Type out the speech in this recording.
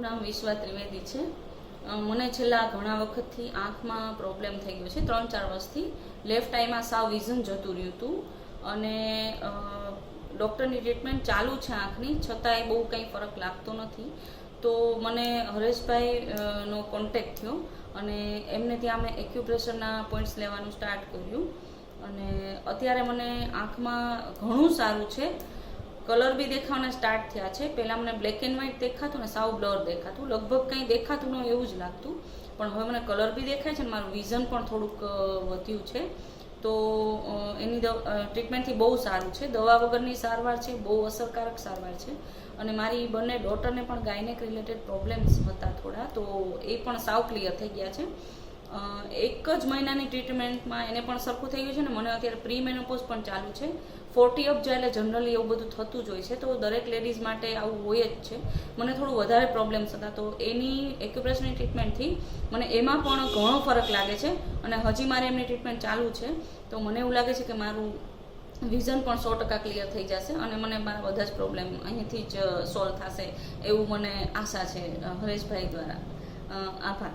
નામ વિશ્વા ત્રિવેદી છે. મને છેલ્લા ઘણા વખતથી આંખમાં પ્રોબ્લેમ થઈ ગયો છે. ત્રણ ચાર વર્ષથી લેફ્ટ આઈમાં સાવ વિઝન જતું રહ્યું હતું. અને ડૉક્ટરની ટ્રીટમેન્ટ ચાલુ છે આંખની. છતાંય બહુ કંઈ ફરક લાગતો નથી. તો મને હરેશભાઈ નો કોન્ટેક થયો અને એમને ત્યાં મેં એક્યુપ્રેશરના પોઈન્ટ્સ લેવાનું સ્ટાર્ટ કર્યું. અને અત્યારે મને આંખમાં ઘણું સારું છે. કલર બી દેખાવાના સ્ટાર્ટ થયા છે. પહેલાં મને બ્લેક એન્ડ વ્હાઇટ દેખાતું ને સાવ બ્લર દેખાતું. લગભગ કંઈ દેખાતું ન એવું જ લાગતું. પણ હવે મને કલર બી દેખાય છે ને મારું વિઝન પણ થોડુંક વધ્યું છે. તો એની ટ્રીટમેન્ટથી બહુ સારું છે. દવા વગરની સારવાર છે, બહુ અસરકારક સારવાર છે. અને મારી બંને ડોટરને પણ ગાયનેક રિલેટેડ પ્રોબ્લેમ્સ હતા થોડા. તો એ પણ સાવ ક્લિયર થઈ ગયા છે. એક જ મહિનાની ટ્રીટમેન્ટમાં એને પણ સરખું થઈ ગયું છે ને મને અત્યારે પ્રી મેનોપોઝ પણ ચાલુ છે. ફોર્ટી અપ જાય એટલે જનરલી એવું બધું થતું જ હોય છે. તો દરેક લેડીઝ માટે આવું હોય જ છે. મને થોડું વધારે પ્રોબ્લેમ્સ હતા. તો એની એક્યુપ્રેશનની ટ્રીટમેન્ટથી મને એમાં પણ ઘણો ફરક લાગે છે અને હજી મારે એમની ટ્રીટમેન્ટ ચાલુ છે. તો મને એવું લાગે છે કે મારું વિઝન પણ સો ટકા ક્લિયર થઈ જશે અને મને મારા બધા જ પ્રોબ્લેમ અહીંથી જ સોલ્વ થશે એવું મને આશા છે હરેશભાઈ દ્વારા. આભાર.